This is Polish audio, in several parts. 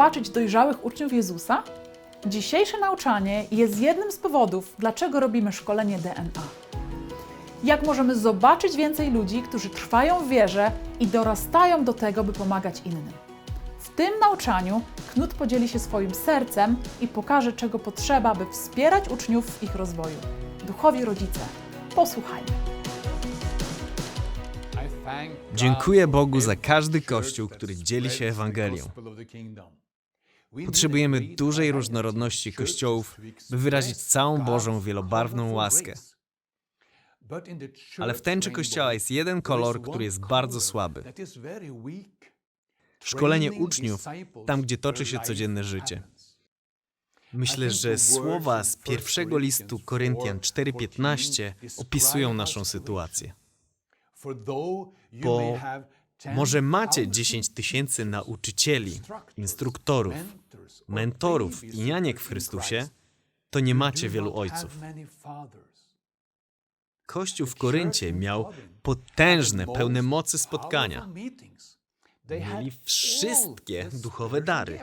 Zobaczyć dojrzałych uczniów Jezusa? Dzisiejsze nauczanie jest jednym z powodów, dlaczego robimy szkolenie DNA. Jak możemy zobaczyć więcej ludzi, którzy trwają w wierze i dorastają do tego, by pomagać innym. W tym nauczaniu Knut podzieli się swoim sercem i pokaże, czego potrzeba, by wspierać uczniów w ich rozwoju. Duchowi rodzice, posłuchajmy. Dziękuję Bogu za każdy kościół, który dzieli się Ewangelią. Potrzebujemy dużej różnorodności kościołów, by wyrazić całą Bożą wielobarwną łaskę. Ale w tęczy kościoła jest jeden kolor, który jest bardzo słaby. Szkolenie uczniów, tam gdzie toczy się codzienne życie. Myślę, że słowa z pierwszego listu Koryntian 4:15 opisują naszą sytuację. Bo Może macie 10 tysięcy nauczycieli, instruktorów, mentorów i nianiek w Chrystusie, to nie macie wielu ojców. Kościół w Koryncie miał potężne, pełne mocy spotkania. Mieli wszystkie duchowe dary,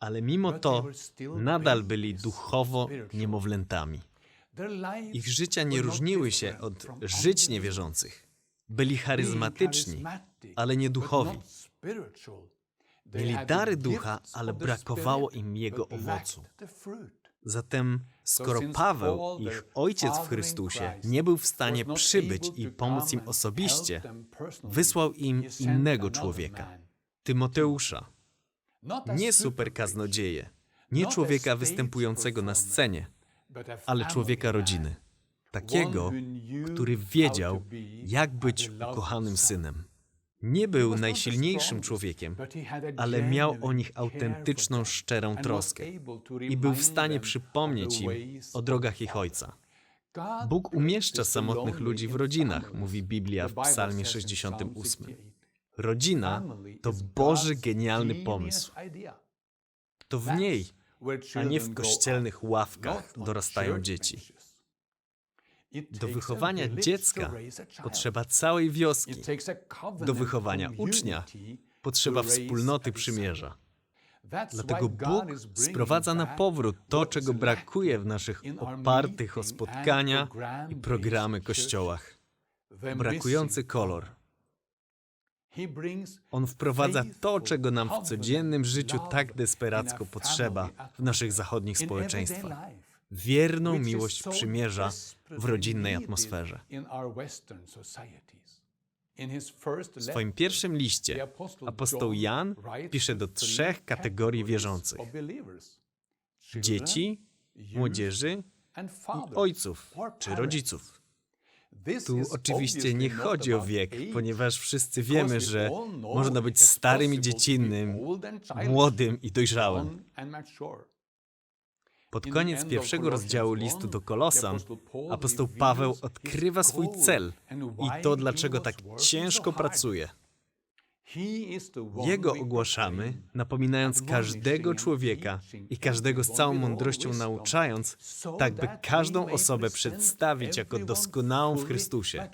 ale mimo to nadal byli duchowo niemowlętami. Ich życia nie różniły się od żyć niewierzących. Byli charyzmatyczni, ale nie duchowi. Mieli dary ducha, ale brakowało im jego owocu. Zatem, skoro Paweł, ich ojciec w Chrystusie, nie był w stanie przybyć i pomóc im osobiście, wysłał im innego człowieka, Tymoteusza. Nie superkaznodzieję, nie człowieka występującego na scenie, ale człowieka rodziny. Takiego, który wiedział, jak być ukochanym synem. Nie był najsilniejszym człowiekiem, ale miał o nich autentyczną, szczerą troskę i był w stanie przypomnieć im o drogach ich ojca. Bóg umieszcza samotnych ludzi w rodzinach, mówi Biblia w Psalmie 68. Rodzina to Boży genialny pomysł. To w niej, a nie w kościelnych ławkach dorastają dzieci. Do wychowania dziecka potrzeba całej wioski. Do wychowania ucznia potrzeba wspólnoty przymierza. Dlatego Bóg sprowadza na powrót to, czego brakuje w naszych opartych o spotkania i programy kościołach. Brakujący kolor. On wprowadza to, czego nam w codziennym życiu tak desperacko potrzeba w naszych zachodnich społeczeństwach. Wierną miłość przymierza w rodzinnej atmosferze. W swoim pierwszym liście apostoł Jan pisze do trzech kategorii wierzących: dzieci, młodzieży i ojców czy rodziców. Tu oczywiście nie chodzi o wiek, ponieważ wszyscy wiemy, że można być starym i dziecinnym, młodym i dojrzałym. Pod koniec pierwszego rozdziału listu do Kolosan apostoł Paweł odkrywa swój cel i to, dlaczego tak ciężko pracuje. Jego ogłaszamy, napominając każdego człowieka i każdego z całą mądrością nauczając, tak by każdą osobę przedstawić jako doskonałą w Chrystusie.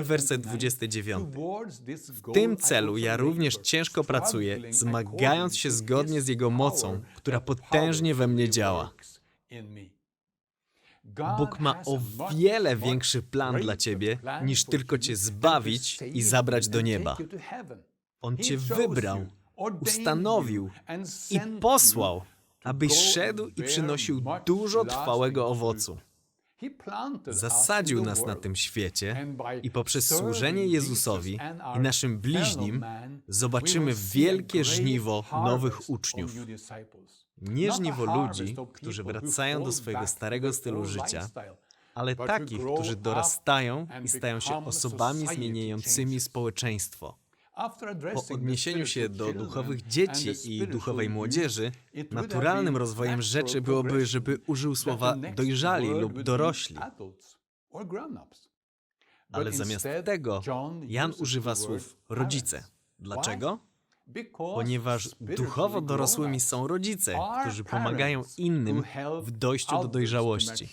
I werset 29. W tym celu ja również ciężko pracuję, zmagając się zgodnie z Jego mocą, która potężnie we mnie działa. Bóg ma o wiele większy plan dla Ciebie, niż tylko Cię zbawić i zabrać do nieba. On Cię wybrał, ustanowił i posłał, abyś szedł i przynosił dużo trwałego owocu. Zasadził nas na tym świecie i poprzez służenie Jezusowi i naszym bliźnim zobaczymy wielkie żniwo nowych uczniów. Nie żniwo ludzi, którzy wracają do swojego starego stylu życia, ale takich, którzy dorastają i stają się osobami zmieniającymi społeczeństwo. Po odniesieniu się do duchowych dzieci i duchowej młodzieży, naturalnym rozwojem rzeczy byłoby, żeby użył słowa dojrzali lub dorośli. Ale zamiast tego Jan używa słów rodzice. Dlaczego? Ponieważ duchowo dorosłymi są rodzice, którzy pomagają innym w dojściu do dojrzałości.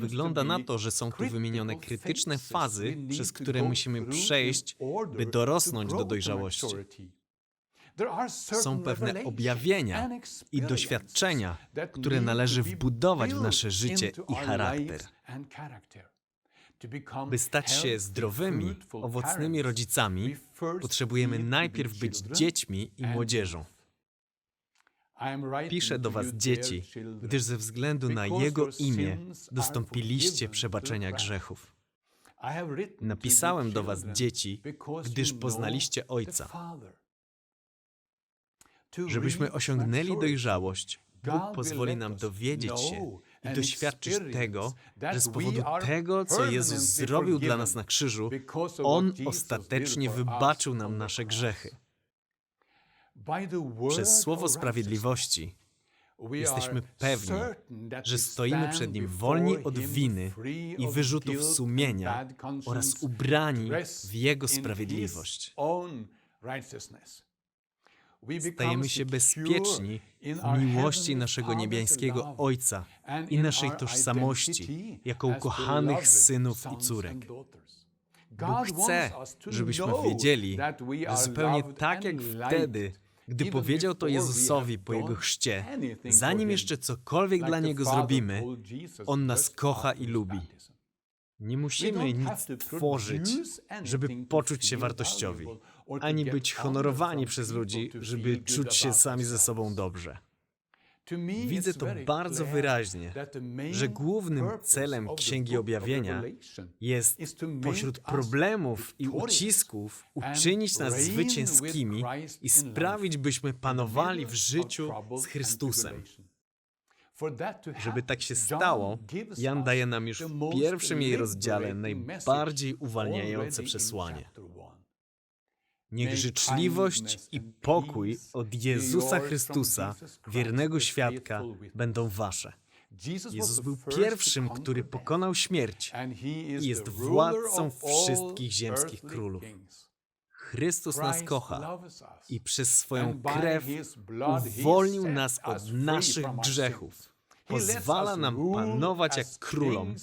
Wygląda na to, że są tu wymienione krytyczne fazy, przez które musimy przejść, by dorosnąć do dojrzałości. Są pewne objawienia i doświadczenia, które należy wbudować w nasze życie i charakter. By stać się zdrowymi, owocnymi rodzicami, potrzebujemy najpierw być dziećmi i młodzieżą. Piszę do was, dzieci, gdyż ze względu na Jego imię dostąpiliście przebaczenia grzechów. Napisałem do was, dzieci, gdyż poznaliście Ojca. Żebyśmy osiągnęli dojrzałość, Bóg pozwoli nam dowiedzieć się i doświadczyć tego, że z powodu tego, co Jezus zrobił dla nas na krzyżu, On ostatecznie wybaczył nam nasze grzechy. Przez słowo sprawiedliwości jesteśmy pewni, że stoimy przed Nim wolni od winy i wyrzutów sumienia oraz ubrani w Jego sprawiedliwość. Stajemy się bezpieczni w miłości naszego niebiańskiego Ojca i naszej tożsamości jako ukochanych synów i córek. Bóg chce, żebyśmy wiedzieli, że zupełnie tak jak wtedy, gdy powiedział to Jezusowi po Jego chrzcie, zanim jeszcze cokolwiek dla Niego zrobimy, On nas kocha i lubi. Nie musimy nic tworzyć, żeby poczuć się wartościowi, ani być honorowani przez ludzi, żeby czuć się sami ze sobą dobrze. Widzę to bardzo wyraźnie, że głównym celem Księgi Objawienia jest pośród problemów i ucisków uczynić nas zwycięskimi i sprawić, byśmy panowali w życiu z Chrystusem. Żeby tak się stało, Jan daje nam już w pierwszym jej rozdziale najbardziej uwalniające przesłanie. Niech życzliwość i pokój od Jezusa Chrystusa, wiernego świadka, będą wasze. Jezus był pierwszym, który pokonał śmierć i jest władcą wszystkich ziemskich królów. Chrystus nas kocha i przez swoją krew uwolnił nas od naszych grzechów. Pozwala nam panować jak królom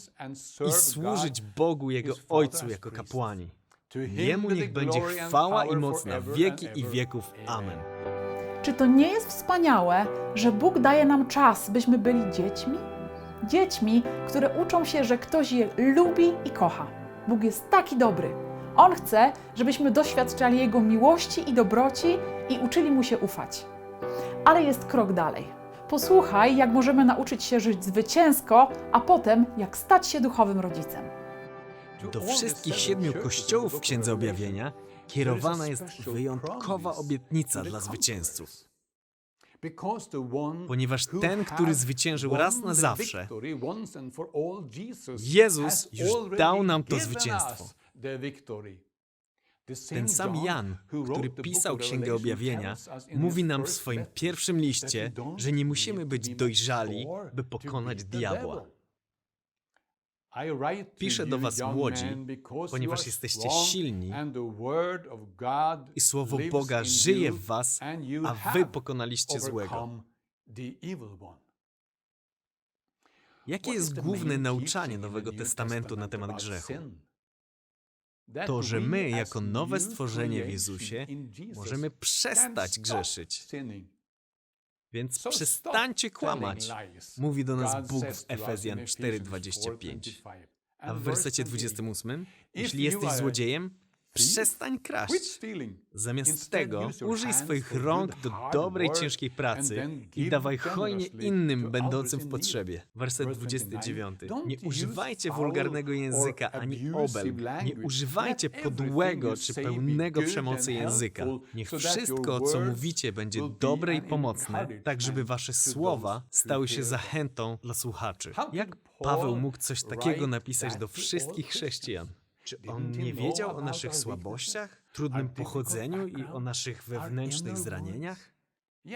i służyć Bogu Jego Ojcu jako kapłani. Jemu niech będzie chwała i moc na wieki i wieków. Amen. Czy to nie jest wspaniałe, że Bóg daje nam czas, byśmy byli dziećmi? Dziećmi, które uczą się, że ktoś je lubi i kocha. Bóg jest taki dobry. On chce, żebyśmy doświadczali Jego miłości i dobroci i uczyli Mu się ufać. Ale jest krok dalej. Posłuchaj, jak możemy nauczyć się żyć zwycięsko, a potem jak stać się duchowym rodzicem. Do wszystkich siedmiu kościołów w Księdze Objawienia kierowana jest wyjątkowa obietnica dla zwycięzców. Ponieważ ten, który zwyciężył raz na zawsze, Jezus już dał nam to zwycięstwo. Ten sam Jan, który pisał Księgę Objawienia, mówi nam w swoim pierwszym liście, że nie musimy być dojrzali, by pokonać diabła. Piszę do was, młodzi, ponieważ jesteście silni i Słowo Boga żyje w was, a wy pokonaliście złego. Jakie jest główne nauczanie Nowego Testamentu na temat grzechu? To, że my, jako nowe stworzenie w Jezusie, możemy przestać grzeszyć. Więc przestańcie kłamać, mówi do nas Bóg w Efezjan 4:25. A w wersecie 28, jeśli jesteś złodziejem, przestań kraść. Zamiast tego użyj swoich rąk do dobrej, ciężkiej pracy i dawaj hojnie innym będącym w potrzebie. Werset 29. Nie używajcie wulgarnego języka ani obelg. Nie używajcie podłego czy pełnego przemocy języka. Niech wszystko, co mówicie, będzie dobre i pomocne, tak żeby wasze słowa stały się zachętą dla słuchaczy. Jak Paweł mógł coś takiego napisać do wszystkich chrześcijan? Czy on nie wiedział o naszych słabościach, trudnym pochodzeniu i o naszych wewnętrznych zranieniach?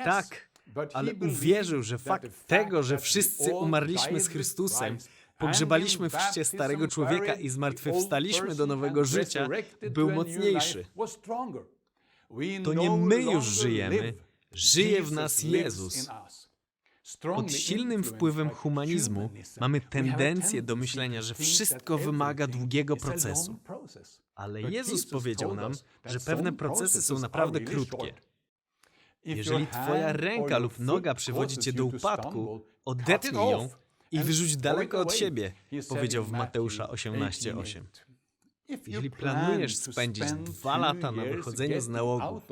Tak, ale uwierzył, że fakt tego, że wszyscy umarliśmy z Chrystusem, pogrzebaliśmy w chrzcie starego człowieka i zmartwychwstaliśmy do nowego życia, był mocniejszy. To nie my już żyjemy, żyje w nas Jezus. Pod silnym wpływem humanizmu mamy tendencję do myślenia, że wszystko wymaga długiego procesu. Ale Jezus powiedział nam, że pewne procesy są naprawdę krótkie. Jeżeli twoja ręka lub noga przywodzi cię do upadku, odetnij ją i wyrzuć daleko od siebie, powiedział w Mateusza 18:8. Jeżeli planujesz spędzić dwa lata na wychodzeniu z nałogów,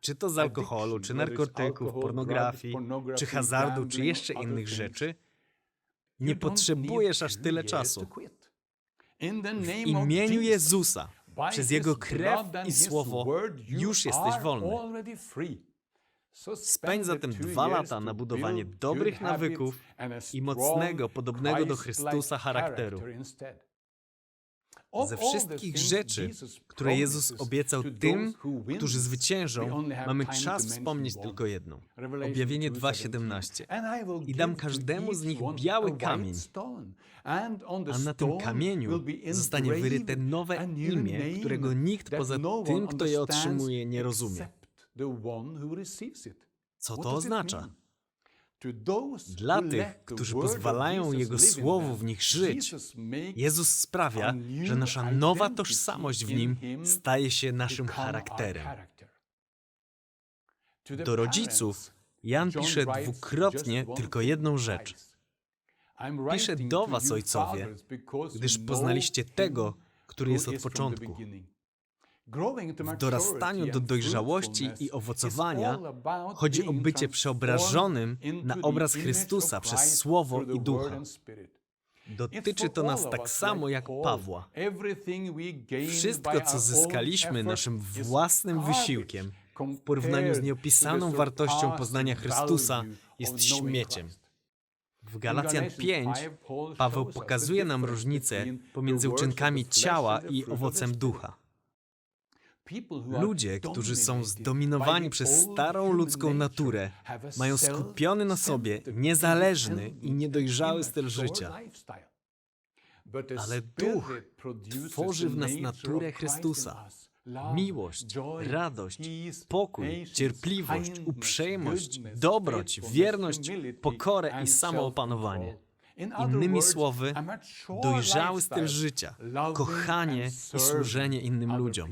czy to z alkoholu, czy narkotyków, pornografii, czy hazardu, czy jeszcze innych rzeczy, nie potrzebujesz aż tyle czasu. W imieniu Jezusa, przez Jego krew i słowo, już jesteś wolny. Spędź zatem dwa lata na budowanie dobrych nawyków i mocnego, podobnego do Chrystusa charakteru. Ze wszystkich rzeczy, które Jezus obiecał tym, którzy zwyciężą, mamy czas wspomnieć tylko jedną. Objawienie 2:17. I dam każdemu z nich biały kamień, a na tym kamieniu zostanie wyryte nowe imię, którego nikt poza tym, kto je otrzymuje, nie rozumie. Co to oznacza? Dla tych, którzy pozwalają Jego Słowu w nich żyć, Jezus sprawia, że nasza nowa tożsamość w Nim staje się naszym charakterem. Do rodziców Jan pisze dwukrotnie tylko jedną rzecz. Piszę do was, ojcowie, gdyż poznaliście tego, który jest od początku. W dorastaniu do dojrzałości i owocowania chodzi o bycie przeobrażonym na obraz Chrystusa przez Słowo i Ducha. Dotyczy to nas tak samo jak Pawła. Wszystko, co zyskaliśmy naszym własnym wysiłkiem, w porównaniu z nieopisaną wartością poznania Chrystusa, jest śmieciem. W Galacjan 5 Paweł pokazuje nam różnicę pomiędzy uczynkami ciała i owocem ducha. Ludzie, którzy są zdominowani przez starą ludzką naturę, mają skupiony na sobie niezależny i niedojrzały styl życia. Ale duch tworzy w nas naturę Chrystusa. Miłość, radość, pokój, cierpliwość, uprzejmość, dobroć, wierność, pokorę i samoopanowanie. Innymi słowy, dojrzały styl życia, kochanie i służenie innym ludziom.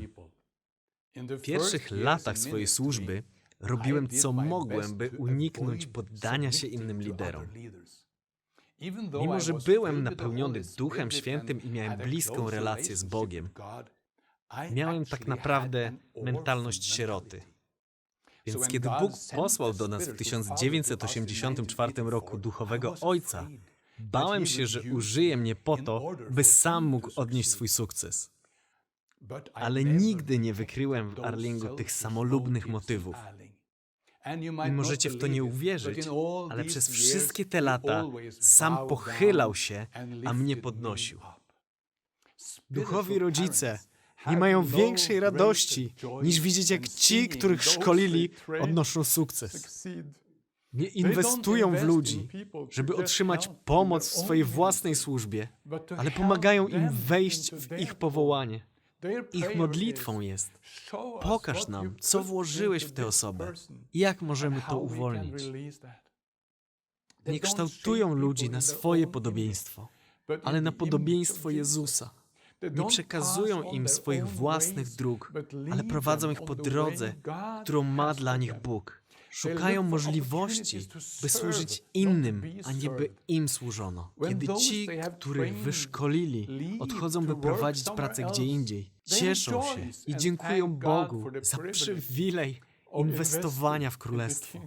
W pierwszych latach swojej służby robiłem co mogłem, by uniknąć poddania się innym liderom. Mimo, że byłem napełniony Duchem Świętym i miałem bliską relację z Bogiem, miałem tak naprawdę mentalność sieroty. Więc kiedy Bóg posłał do nas w 1984 roku duchowego Ojca, bałem się, że użyje mnie po to, by sam mógł odnieść swój sukces. Ale nigdy nie wykryłem w Arlingu tych samolubnych motywów. I możecie w to nie uwierzyć, ale przez wszystkie te lata sam pochylał się, a mnie podnosił. Duchowi rodzice nie mają większej radości niż widzieć, jak ci, których szkolili, odnoszą sukces. Nie inwestują w ludzi, żeby otrzymać pomoc w swojej własnej służbie, ale pomagają im wejść w ich powołanie. Ich modlitwą jest: pokaż nam, co włożyłeś w tę osobę jak możemy to uwolnić. Nie kształtują ludzi na swoje podobieństwo, ale na podobieństwo Jezusa. Nie przekazują im swoich własnych dróg, ale prowadzą ich po drodze, którą ma dla nich Bóg. Szukają możliwości, by służyć innym, a nie by im służono. Kiedy ci, których wyszkolili, odchodzą, by prowadzić pracę gdzie indziej, cieszą się i dziękują Bogu za przywilej inwestowania w królestwo.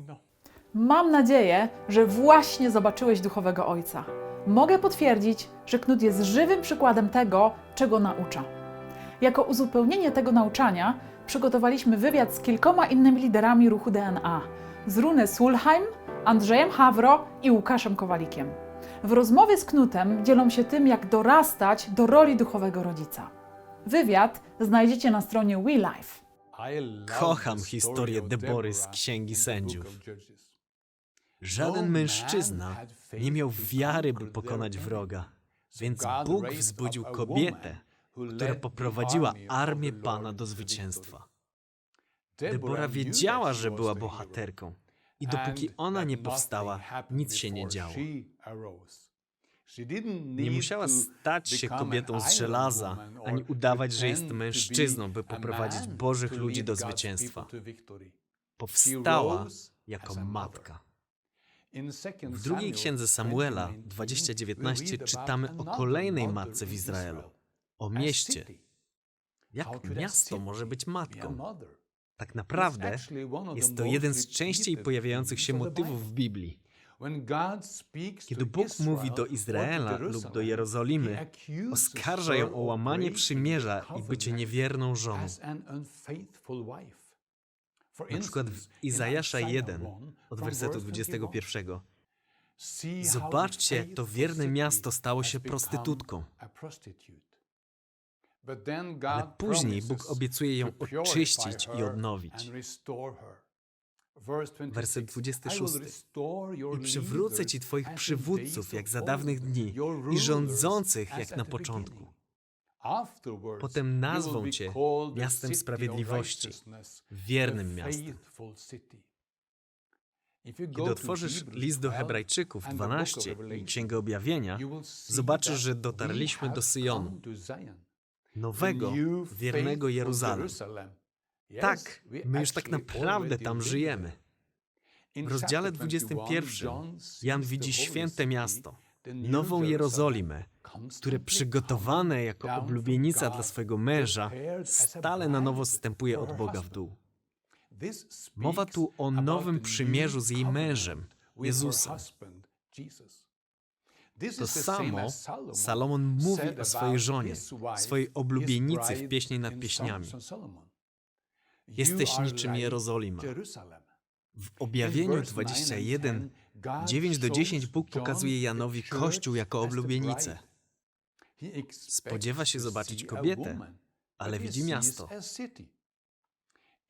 Mam nadzieję, że właśnie zobaczyłeś duchowego ojca. Mogę potwierdzić, że Knut jest żywym przykładem tego, czego naucza. Jako uzupełnienie tego nauczania przygotowaliśmy wywiad z kilkoma innymi liderami ruchu DNA z Rune Sulheim, Andrzejem Hawro i Łukaszem Kowalikiem. W rozmowie z Knutem dzielą się tym, jak dorastać do roli duchowego rodzica. Wywiad znajdziecie na stronie WeLife. Kocham historię Debory z Księgi Sędziów. Żaden mężczyzna nie miał wiary, by pokonać wroga, więc Bóg wzbudził kobietę, która poprowadziła armię Pana do zwycięstwa. Debora wiedziała, że była bohaterką I dopóki ona nie powstała, nic się nie działo. Nie musiała stać się kobietą z żelaza, ani udawać, że jest mężczyzną, by poprowadzić Bożych ludzi do zwycięstwa. Powstała jako matka. W drugiej księdze Samuela 20:19 czytamy o kolejnej matce w Izraelu, o mieście. Jak miasto może być matką? Tak naprawdę jest to jeden z częściej pojawiających się motywów w Biblii. Kiedy Bóg mówi do Izraela lub do Jerozolimy, oskarża ją o łamanie przymierza i bycie niewierną żoną. Na przykład w Izajasza 1 od wersetu 21. Zobaczcie, to wierne miasto stało się prostytutką. Ale później Bóg obiecuje ją oczyścić i odnowić. Werset 26. I przywrócę ci twoich przywódców jak za dawnych dni i rządzących jak na początku. Potem nazwą cię miastem sprawiedliwości, wiernym miastem. Kiedy otworzysz list do Hebrajczyków 12 i Księgę Objawienia, zobaczysz, że dotarliśmy do Syjonu, nowego, wiernego Jeruzalem. Tak, my już tak naprawdę tam żyjemy. W rozdziale 21 Jan widzi święte miasto, nową Jerozolimę, które przygotowane jako oblubienica dla swojego męża stale na nowo zstępuje od Boga w dół. Mowa tu o nowym przymierzu z jej mężem, Jezusem. To samo Salomon mówi o swojej żonie, swojej oblubienicy w pieśni nad pieśniami. Jesteś niczym Jerozolima. W objawieniu 21, 9 do 10 Bóg pokazuje Janowi Kościół jako oblubienicę. Spodziewa się zobaczyć kobietę, ale widzi miasto.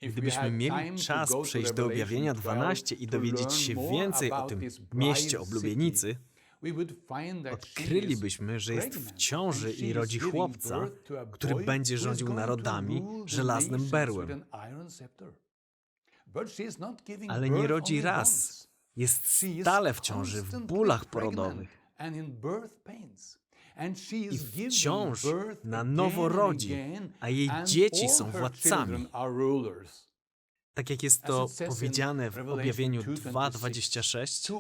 Gdybyśmy mieli czas przejść do objawienia 12 i dowiedzieć się więcej o tym mieście oblubienicy, odkrylibyśmy, że jest w ciąży i rodzi chłopca, który będzie rządził narodami żelaznym berłem. Ale nie rodzi raz. Jest stale w ciąży, w bólach porodowych. I wciąż na nowo rodzi, a jej dzieci są władcami. Tak jak jest to powiedziane w objawieniu 2:26,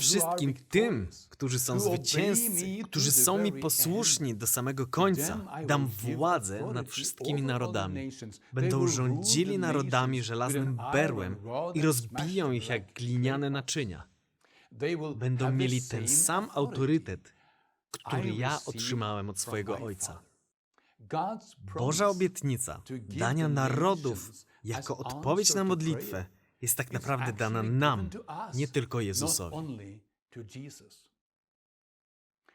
wszystkim tym, którzy są zwycięzcy, którzy są mi posłuszni do samego końca, dam władzę nad wszystkimi narodami. Będą rządzili narodami żelaznym berłem i rozbiją ich jak gliniane naczynia. Będą mieli ten sam autorytet, który ja otrzymałem od swojego Ojca. Boża obietnica dania narodów jako odpowiedź na modlitwę jest tak naprawdę dana nam, nie tylko Jezusowi.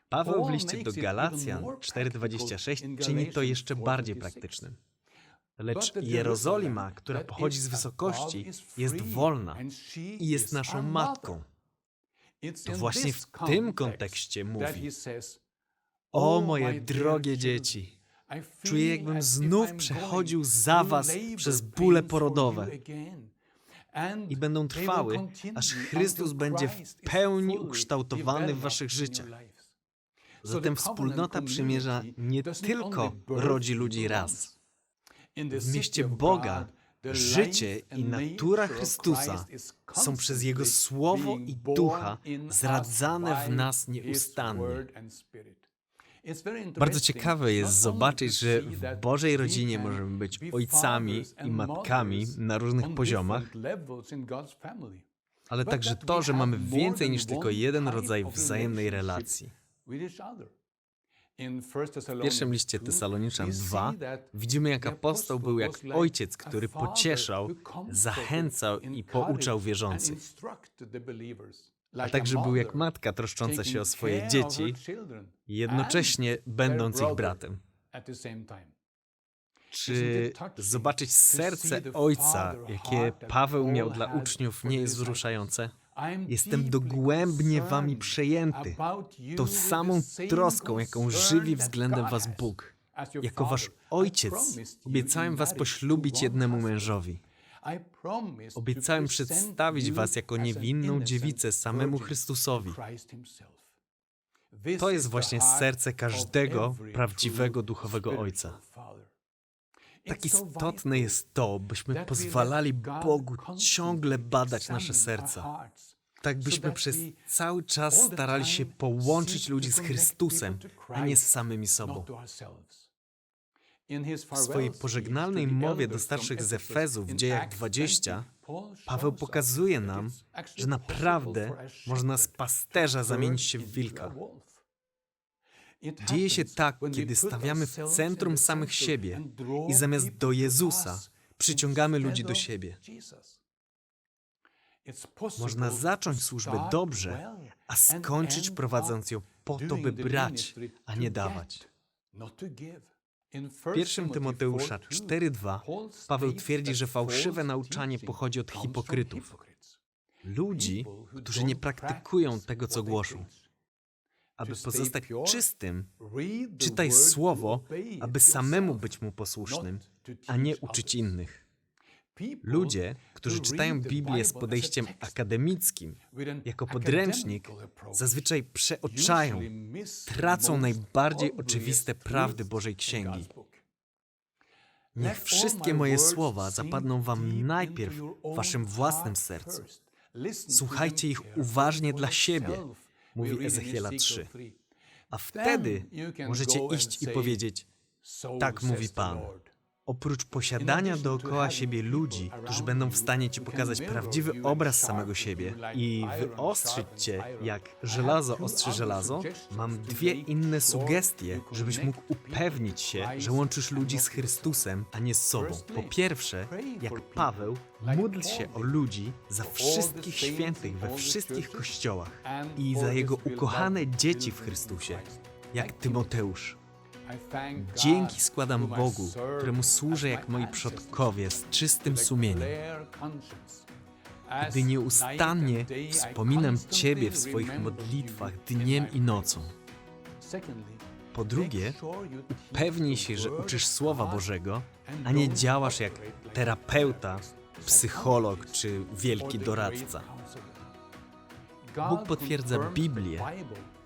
Paweł w liście do Galacjan 4:26 czyni to jeszcze bardziej praktycznym. Lecz Jerozolima, która pochodzi z wysokości, jest wolna i jest naszą matką. To właśnie w tym kontekście mówi: O moje drogie dzieci, czuję, jakbym znów przechodził za was przez bóle porodowe. I będą trwały, aż Chrystus będzie w pełni ukształtowany w waszych życiach. Zatem wspólnota przymierza nie tylko rodzi ludzi raz. W mieście Boga życie i natura Chrystusa są przez Jego Słowo i Ducha zradzane w nas nieustannie. Bardzo ciekawe jest zobaczyć, że w Bożej rodzinie możemy być ojcami i matkami na różnych poziomach, ale także to, że mamy więcej niż tylko jeden rodzaj wzajemnej relacji. W pierwszym liście Tesaloniczan 2 widzimy, jak apostoł był jak ojciec, który pocieszał, zachęcał i pouczał wierzących. A także był jak matka troszcząca się o swoje dzieci, jednocześnie będąc ich bratem. Czy zobaczyć serce ojca, jakie Paweł miał dla uczniów, nie jest wzruszające? Jestem dogłębnie wami przejęty, tą samą troską, jaką żywi względem was Bóg. Jako wasz ojciec obiecałem was poślubić jednemu mężowi. Obiecałem przedstawić was jako niewinną dziewicę samemu Chrystusowi. To jest właśnie serce każdego prawdziwego duchowego ojca. Tak istotne jest to, byśmy pozwalali Bogu ciągle badać nasze serca. Tak byśmy przez cały czas starali się połączyć ludzi z Chrystusem, a nie z samymi sobą. W swojej pożegnalnej mowie do starszych z Efezów w dziejach 20 Paweł pokazuje nam, że naprawdę można z pasterza zamienić się w wilka. Dzieje się tak, kiedy stawiamy w centrum samych siebie i zamiast do Jezusa przyciągamy ludzi do siebie. Można zacząć służbę dobrze, a skończyć prowadząc ją po to, by brać, a nie dawać. W 1 Tymoteusza 4:2 Paweł twierdzi, że fałszywe nauczanie pochodzi od hipokrytów, ludzi, którzy nie praktykują tego, co głoszą. Aby pozostać czystym, czytaj słowo, aby samemu być mu posłusznym, a nie uczyć innych. Ludzie, którzy czytają Biblię z podejściem akademickim, jako podręcznik, zazwyczaj przeoczają, tracą najbardziej oczywiste prawdy Bożej Księgi. Niech wszystkie moje słowa zapadną wam najpierw w waszym własnym sercu. Słuchajcie ich uważnie dla siebie, mówi Ezechiela 3. A wtedy możecie iść i powiedzieć, tak mówi Pan. Oprócz posiadania dookoła siebie ludzi, którzy będą w stanie ci pokazać prawdziwy obraz samego siebie i wyostrzyć cię, jak żelazo ostrzy żelazo, mam dwie inne sugestie, żebyś mógł upewnić się, że łączysz ludzi z Chrystusem, a nie z sobą. Po pierwsze, jak Paweł, módl się o ludzi za wszystkich świętych we wszystkich kościołach i za jego ukochane dzieci w Chrystusie, jak Tymoteusz. Dzięki składam Bogu, któremu służę jak moi przodkowie z czystym sumieniem. Gdy nieustannie wspominam Ciebie w swoich modlitwach dniem i nocą. Po drugie, upewnij się, że uczysz Słowa Bożego, a nie działasz jak terapeuta, psycholog czy wielki doradca. Bóg potwierdza Biblię,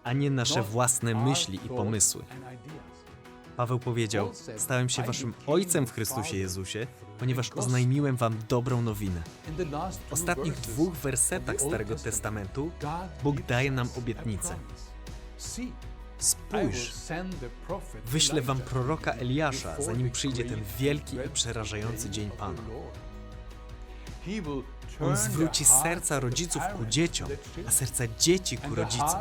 a nie nasze własne myśli i pomysły. Paweł powiedział: Stałem się waszym ojcem w Chrystusie Jezusie, ponieważ oznajmiłem wam dobrą nowinę. W ostatnich dwóch wersetach Starego Testamentu Bóg daje nam obietnicę. Spójrz, wyślę wam proroka Eliasza, zanim przyjdzie ten wielki i przerażający dzień Pana. On zwróci serca rodziców ku dzieciom, a serca dzieci ku rodzicom.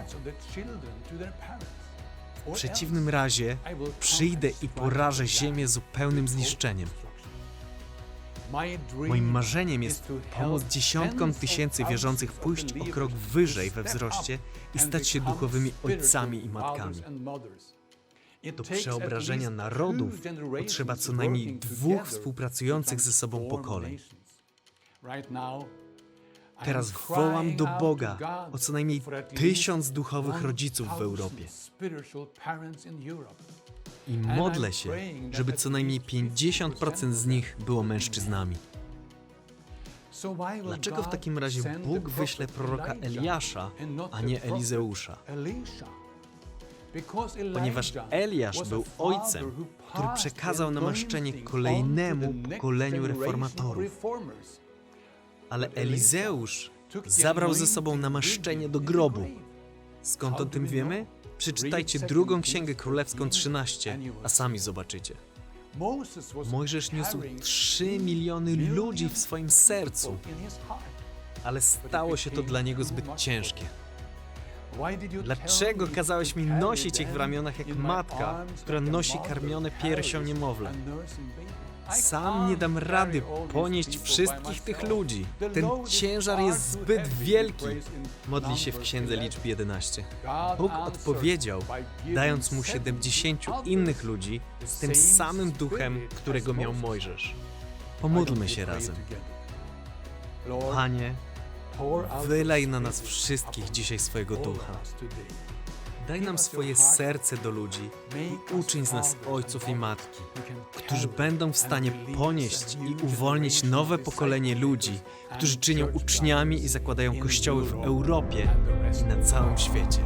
W przeciwnym razie przyjdę i porażę ziemię zupełnym zniszczeniem. Moim marzeniem jest pomóc dziesiątkom tysięcy wierzących pójść o krok wyżej we wzroście i stać się duchowymi ojcami i matkami. Do przeobrażenia narodów potrzeba co najmniej dwóch współpracujących ze sobą pokoleń. Teraz wołam do Boga o co najmniej tysiąc duchowych rodziców w Europie. I modlę się, żeby co najmniej 50% z nich było mężczyznami. Dlaczego w takim razie Bóg wyśle proroka Eliasza, a nie Elizeusza? Ponieważ Eliasz był ojcem, który przekazał namaszczenie kolejnemu pokoleniu reformatorów. Ale Elizeusz zabrał ze sobą namaszczenie do grobu. Skąd o tym wiemy? Przeczytajcie drugą Księgę Królewską 13, a sami zobaczycie. Mojżesz niósł 3 miliony ludzi w swoim sercu, ale stało się to dla niego zbyt ciężkie. Dlaczego kazałeś mi nosić ich w ramionach jak matka, która nosi karmione piersią niemowlę? Sam nie dam rady ponieść wszystkich tych ludzi. Ten ciężar jest zbyt wielki. Modli się w Księdze Liczb 11. Bóg odpowiedział, dając mu 70 innych ludzi z tym samym duchem, którego miał Mojżesz. Pomódlmy się razem. Panie, wylej na nas wszystkich dzisiaj swojego ducha. Daj nam swoje serce do ludzi i uczyń z nas ojców i matki, którzy będą w stanie ponieść i uwolnić nowe pokolenie ludzi, którzy czynią uczniami i zakładają kościoły w Europie i na całym świecie.